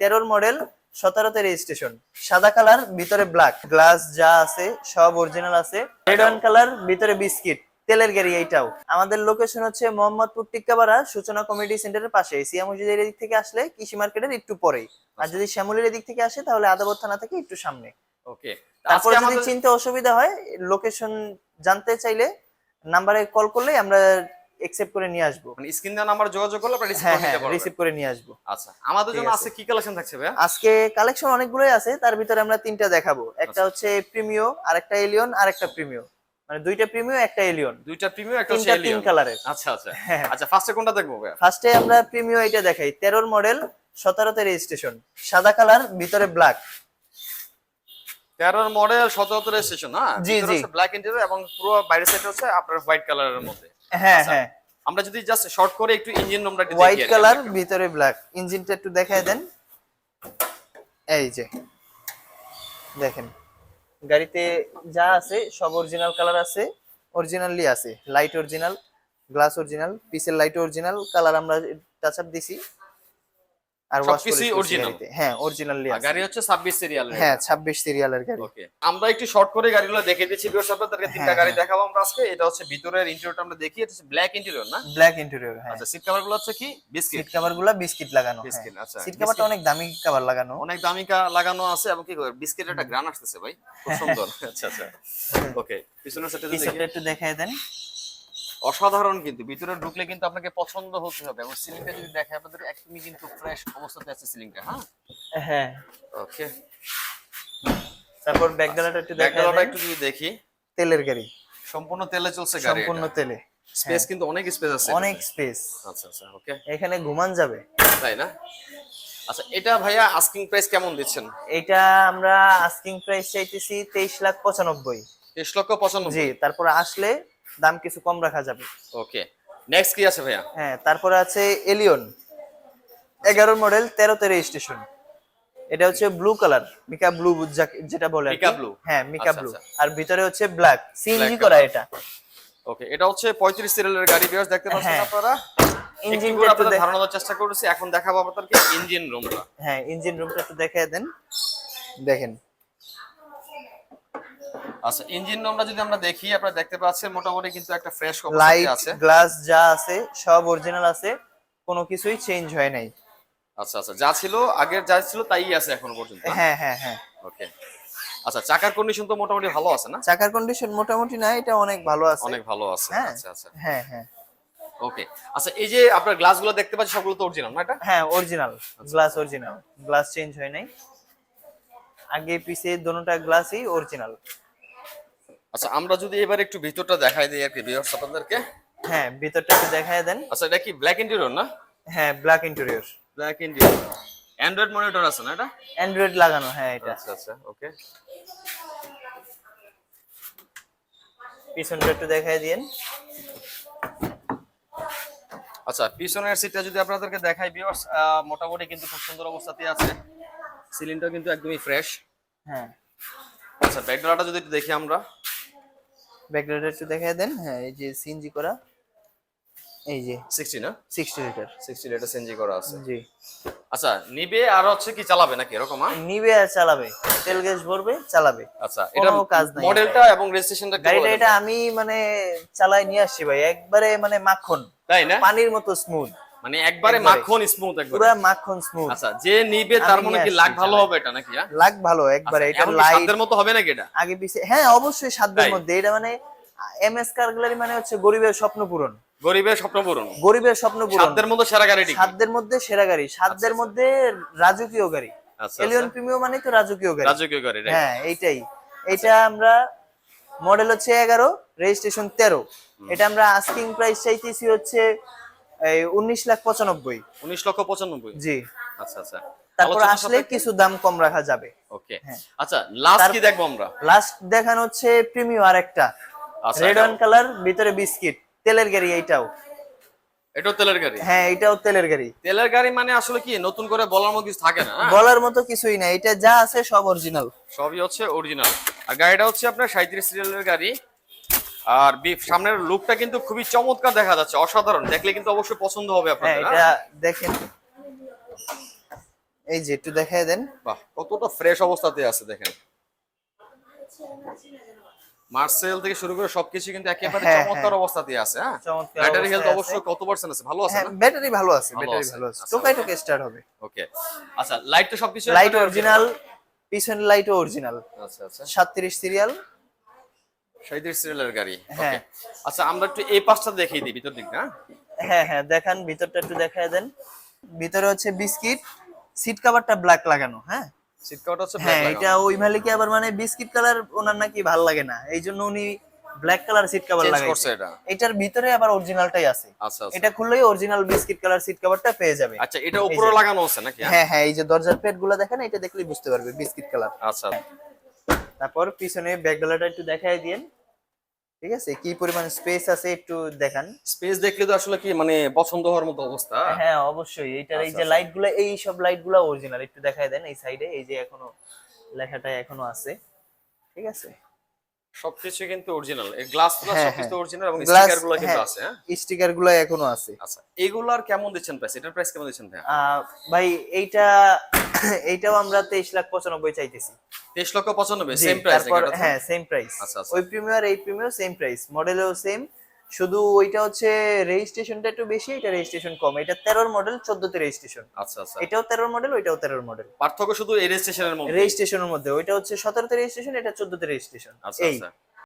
তেরোর মডেল সতেরোতে রেজিস্ট্রেশন। সাদা কালার ভিতরে ব্ল্যাক গ্লাস যা আছে সব অরিজিনাল আছে। রেড ওয়ান কালার ভিতরে বিস্কিট তেলের গাড়ি এইটাও। আমাদের লোকেশন হচ্ছে মোহাম্মদপুর টিক্কাপাড়া সূচনা কমিউনিটি সেন্টারের পাশে। সিয়া মসজিদের এদিক থেকে আসলে কৃষি মার্কেটের একটু পরেই। আর যদি শ্যামলের এদিক থেকে আসে তাহলে আদাবর থানা থেকে একটু সামনে। ওকে তারপরে যদি চিনতে অসুবিধা হয় লোকেশন জানতে চাইলে নাম্বারে কল করলে আমরা একসেপ্ট করে নিয়ে আসব। মানে স্ক্রিন দেওয়া নাম্বার যোগাযোগ করলে আপনি রিসিভ হ্যাঁ করে হ্যাঁ নিতে পারবেন। রিসিভ করে নিয়ে আসব। আচ্ছা আমাদের জন্য আছে। কি কালেকশন থাকছে ভাই আজকে কালেকশন অনেকগুলোই আছে তার ভিতরে আমরা তিনটা দেখাবো। আচ্ছা। একটা হচ্ছে প্রিমিও আর একটা এলিয়ন আর একটা প্রিমিও মানে দুইটা প্রিমিও একটা এলিয়ন দুইটা প্রিমিয়াম একটা হচ্ছে তিনটা তিন এলিয়ন কালারের আচ্ছা আচ্ছা। হ্যাঁ। আচ্ছা ফার্স্টে কোনটা দেখব ভাই ফার্স্টে আমরা প্রিমিও এটা দেখাই। তেরোর মডেল সতেরোতে রেজিস্ট্রেশন সাদা কালার ভিতরে ব্ল্যাক তেরোর মডেল সতেরোতে রেজিস্ট্রেশন হ্যাঁ জি, জি। ব্ল্যাক ইন্টেরিয়র এবং পুরো বাইরের সাইড হচ্ছে আপনার হোয়াইট কালারের মধ্যে। হ্যাঁ আচ্ছা, হ্যাঁ। আমরা যদি জাস্ট শর্ট করে একটু ইঞ্জিন নম্বরটা দেখি হোয়াইট কালার ভিতরে ব্ল্যাক ইঞ্জিনটা একটু দেখায় দেন। এই যে। দেখেন। গাড়িতে যা আছে সব অরিজিনাল কালার আছে অরিজিনালি আছে। লাইট অরিজিনাল গ্লাস অরিজিনাল পিসের লাইট অরিজিনাল কালার আমরা টাচ আপ দিছি। আর সবকিছুই original? হ্যাঁ অরিজিনালি গাড়ি হচ্ছে ছাব্বিশ সিরিয়াল হ্যাঁ 26 সিরিয়ালের গাড়ি। ওকে আমরা একটু শর্ট করে গাড়িগুলো দেখে দিচ্ছি ভিউয়ার্স আপনাদেরকে তিনটা হ্যাঁ, গাড়ি হ্যাঁ। দেখাবো আমরা আজকে। এটা হচ্ছে ভিতরের ইন্টেরিয়রটা আমরা দেখি এটা হচ্ছে ব্ল্যাক ইন্টেরিয়র না? ব্ল্যাক ইন্টেরিয়র হ্যাঁ। আচ্ছা সিট কভারগুলো হচ্ছে কি? বিস্কিট সিট কভার বিস্কিট লাগানো বিস্কিট আচ্ছা সিট কভারটা অনেক দামি কভার লাগানো। অনেক দামিকা লাগানো আছে এবং কি বিস্কিটের একটা গ্রান আসতেছে ভাই। খুব সুন্দর। আচ্ছা আচ্ছা। ওকে পিছনের একটু দেখায় দেন। অসাধারণ কিন্তু ভিতরে ঢুকলে কিন্তু আপনাকে পছন্দ হতে হবে এবং সিলিংটা যদি দেখে আপনাদের একদমই কিন্তু ফ্রেশ অবস্থাতে আছে সিলিংটা হ্যাঁ? হ্যাঁ। ওকে তারপর ব্যাকগ্রাউন্ডটা একটু ব্যাকগ্রাউন্ডটা একটু যদি দেখি। তেলের গাড়ি। সম্পূর্ণ তেলে চলছে গাড়ি সম্পূর্ণ তেলে। স্পেস কিন্তু অনেক স্পেস আছে অনেক স্পেস আচ্ছা আচ্ছা ওকে এখানে ঘুমান যাবে। তাই না? আচ্ছা এটা ভাইয়া আস্কিং প্রাইস কেমন দিচ্ছেন? এটা আমরা আস্কিং প্রাইস চাইতেছি তেইশ লাখ পঁচানব্বই। তেইশ লক্ষ পঁচানব্বই। জি তারপর আসলে দাম কিছু কম রাখা যাবে। ওকে নেক্সট কি আছে ভাইয়া? হ্যাঁ তারপরে আছে এলিয়ন এগারো মডেল তেরোতে স্টেশন এটা হচ্ছে ব্লু কালার মিকা ব্লু যেটা বলে মিকা ব্লু হ্যাঁ মিকা আচ্ছা, ব্লু আচ্ছা। আর ভিতরে হচ্ছে ব্ল্যাক সিএনজি করা এটা। ওকে এটা হচ্ছে পঁয়ত্রিশ সিরিয়ালের গাড়ি বিয়ার্স দেখতে পাচ্ছেন হ্যাঁ। আপনারা? একটু ইঞ্জিনটা একটু আপনাদের ধারণা দেওয়ার চেষ্টা করেছি এখন দেখাবো আপনাদেরকে ইঞ্জিন রুমটা হ্যাঁ ইঞ্জিন রুমটা একটু দেখায় দেন। দেখেন। আচ্ছা ইঞ্জিন রুমটা যদি আমরা দেখি আপনারা দেখতে পাচ্ছেন মোটামুটি কিন্তু একটা ফ্রেশ লাইট আছে। গ্লাস যা আছে সব অরিজিনাল আছে কোনো কিছুই চেঞ্জ হয় নাই। আচ্ছা আচ্ছা যা ছিল আগের যা ছিল তাই আছে এখনও পর্যন্ত। হ্যাঁ হ্যাঁ হ্যাঁ। ওকে আচ্ছা চাকার কন্ডিশন তো মোটামুটি ভালো আছে না? চাকার কন্ডিশন মোটামুটি না এটা অনেক ভালো আছে। অনেক ভালো আছে হ্যাঁ আচ্ছা আচ্ছা। হ্যাঁ হ্যাঁ। ওকে আচ্ছা এই যে আপনার গ্লাসগুলো দেখতে পাচ্ছি সবগুলো তো অরিজিনাল না এটা? হ্যাঁ original glass original glass change হয় নাই। আগে পিছে দোনোটা গ্লাসই অরিজিনাল আচ্ছা আমরা যদি এবার একটু ভিতরটা দেখাই দিই আর কি ভিউয়ার্স আপনাদেরকে। হ্যাঁ ভিতরটা একটু দেখায় দেন। আচ্ছা এটা কি ব্ল্যাক ইন্টেরিয়র না? হ্যাঁ black interior black interior android monitor আছে না এটা? অ্যান্ড্রয়েড লাগানো হ্যাঁ এটা। আচ্ছা আচ্ছা ওকে। পিছনটা একটু দেখায় দিয়েন। আচ্ছা পিছনের সিটটা যদি আপনাদেরকে দেখাই ভিউয়ার্স মোটামুটি কিন্তু খুব সুন্দর অবস্থাতেই আছে। সিলিংটা কিন্তু একদমই ফ্রেশ হ্যাঁ। আচ্ছা ব্যাকড্রপটা যদি একটু দেখি আমরা। একটু দেখায় দেন। হ্যাঁ এই যে সিএনজি করা এই যে 60 না? সিক্সটি লিটার 60 লিটার সিএনজি করা আছে। জি। আচ্ছা নিবে আর হচ্ছে কি চালাবে নাকি এরকম হ্যাঁ? নিবে আর চালাবে। তেল গ্যাস ভরবে চালাবে। আচ্ছা এটা কাজ নাই। মডেলটা এবং রেজিস্ট্রেশনটা গাড়িটা এটা আমি মানে চালাই নিয়ে আসছি ভাই একবারে মানে মাখন। তাই না? পানির মতো স্মুথ মানে একবারে একবারে। মাখন স্মুথ একবারে। পুরা মাখন স্মুথ আচ্ছা যে নিবে তার মনে কি লাগ ভালো হবে এটা নাকি হ্যাঁ? লাগ ভালো একবারে আচ্ছা, এটা এমনকি লাইট সাধ্যের মতো হবে নাকি এটা? আগে পিছে হ্যাঁ অবশ্যই সাধ্যের মধ্যে এটা মানে এম এস কারগুলারি মানে হচ্ছে গরিবের স্বপ্ন পূরণ। গরিবের স্বপ্ন পূরণ। গরিবের স্বপ্ন পূরণ। সাধ্যের মতো সেরা গাড়িটি কি? সাধ্যের মধ্যে সেরা গাড়ি সাধ্যের মধ্যে রাজকীয় গাড়ি। আচ্ছা এলিয়ন আচ্ছা। প্রিমিয়াম মানে তো রাজকীয় গাড়ি। রাজকীয় গাড়ি হ্যাঁ এইটাই। এটা আমরা মডেল হচ্ছে এগারো রেজিস্ট্রেশন তেরো। এটা আমরা আস্কিং প্রাইস চাইতেছি হচ্ছে এই উনিশ লাখ পঁচানব্বই। উনিশ লক্ষ পঁচানব্বই? জি। আচ্ছা আচ্ছা। তারপর আসলে কিছু দাম কম রাখা যাবে। ওকে। হ্যাঁ। আচ্ছা লাস্ট কি দেখব আমরা? লাস্ট দেখানো হচ্ছে প্রিমিয়াম আর একটা আচ্ছা রেড ওয়ান কালার ভিতরে বিস্কিট তেলের গাড়ি এইটাও। এটাও তেলের গাড়ি? হ্যাঁ এটাও তেলের গাড়ি। তেলের গাড়ি মানে আসলে কি? নতুন করে বলার মতো কিছু থাকে না হ্যাঁ? বলার মতো কিছুই না এটা যা আছে সব অরিজিনাল সবই হচ্ছে অরিজিনাল আর গাড়িটা হচ্ছে আপনার সাঁত্রিশ সিরিয়ালের গাড়ি। আর বি- সামনের লুকটা কিন্তু খুবই চমৎকার দেখা যাচ্ছে অসাধারণ। দেখলে কিন্তু অবশ্যই পছন্দ হবে হ্যাঁ আপনাদের এটা হ্যাঁ? দেখেন। এই যে একটু দেখায় দেন। বাহ কতটা ফ্রেশ অবস্থাতে আছে দেখেন। মার্সেল থেকে শুরু করে সবকিছু কিন্তু একেবারে হ্যাঁ, চমৎকার। অবস্থাতে আছে হ্যাঁ? ব্যাটারি হেলথ অবশ্যই কত পার্সেন্ট আছে? ভালো আছে না? ব্যাটারি ভালো আছে ব্যাটারি ভালো আছে। আচ্ছা, টোকাই টোকে স্টার্ট হবে। ওকে আচ্ছা লাইট তো সবকিছু লাইট অরিজিনাল পিছনের লাইট অরিজিনাল আচ্ছা আচ্ছা। সাতত্রিশ সিরিয়াল শহীদের সিরিয়ালের গাড়ি। হ্যাঁ। আচ্ছা আমরা একটু এই পাশটা দেখিয়ে দিই ভিতর দিক না? হ্যাঁ হ্যাঁ দেখান ভিতরটা একটু দেখায় দেন। ভিতরে হচ্ছে বিস্কিট সিট কভারটা ব্ল্যাক লাগানো হ্যাঁ? সিট কভারটা হচ্ছে হ্যাঁ black এটা ওই মালিকে আবার মানে বিস্কিট কালার ওনার নাকি ভালো লাগে না। উনি ব্ল্যাক কালার সিট কভার লাগাইছে। এটা। এটার ভিতরে আবার অরিজিনালটাই আছে। আচ্ছা আচ্ছা। এটা খুললেই অরিজিনাল বিস্কিট কালার সিট কভারটা পেয়ে যাবে। আচ্ছা এটা উপরে লাগানো আছে নাকি হ্যাঁ? হ্যাঁ হ্যাঁ এই যে দরজার দেখেন এটা দেখলেই বুঝতে পারবে বিস্কিট কালার। আচ্ছা। তারপর পিছনে ব্যাক ডালাটা একটু দেখাই দিয়েন। ঠিক আছে? কি পরিমাণ স্পেস আছে একটু দেখান। স্পেস দেখলে তো আসলে কি মানে পছন্দ হওয়ার মতো অবস্থা? হ্যাঁ অবশ্যই। এইটার এই আচ্ছা, যে লাইটগুলো লাইটগুলো এই সব লাইটগুলো অরিজিনাল একটু দেখাই দেন এই সাইডে এই যে এখনও লেখাটা এখনও আছে। ঠিক আছে? সবকিছু কিন্তু অরিজিনাল এই গ্লাসগুলো হ্যাঁ, সবকিছু হ্যাঁ। অরিজিনাল এবং স্টিকারগুলো কিন্তু হ্যাঁ। আছে হ্যাঁ? স্টিকারগুলো এখনও আছে। আচ্ছা এগুলার কেমন দিচ্ছেন প্রাইস এটার প্রাইস কেমন দিচ্ছেন আহ, ভাই এইটা এইটাও আমরা তেইশ লাখ পঁচানব্বই চাইতেছি। তেইশ লক্ষ পঁচানব্বই জি, সেম প্রাইস হ্যাঁ সেম প্রাইস আচ্ছা, আচ্ছা। ওই প্রিমিয়ার এই প্রিমিয়ার সেম প্রাইস মডেলও সেম শুধু ওইটা হচ্ছে রেজিস্ট্রেশনটা একটু বেশি এটা রেজিস্ট্রেশন কম। এটা তেরোর মডেল চোদ্দতে রেজিস্ট্রেশন আচ্ছা আচ্ছা। এটাও তেরোর মডেল ওইটাও তেরোর মডেল পার্থক্য শুধু এই রেজিস্ট্রেশনের মধ্যে রেজিস্ট্রেশনের মধ্যে ওইটা হচ্ছে সতেরোতে রেজিস্ট্রেশন এটা চোদ্দতে রেজিস্ট্রেশন আচ্ছা আচ্ছা।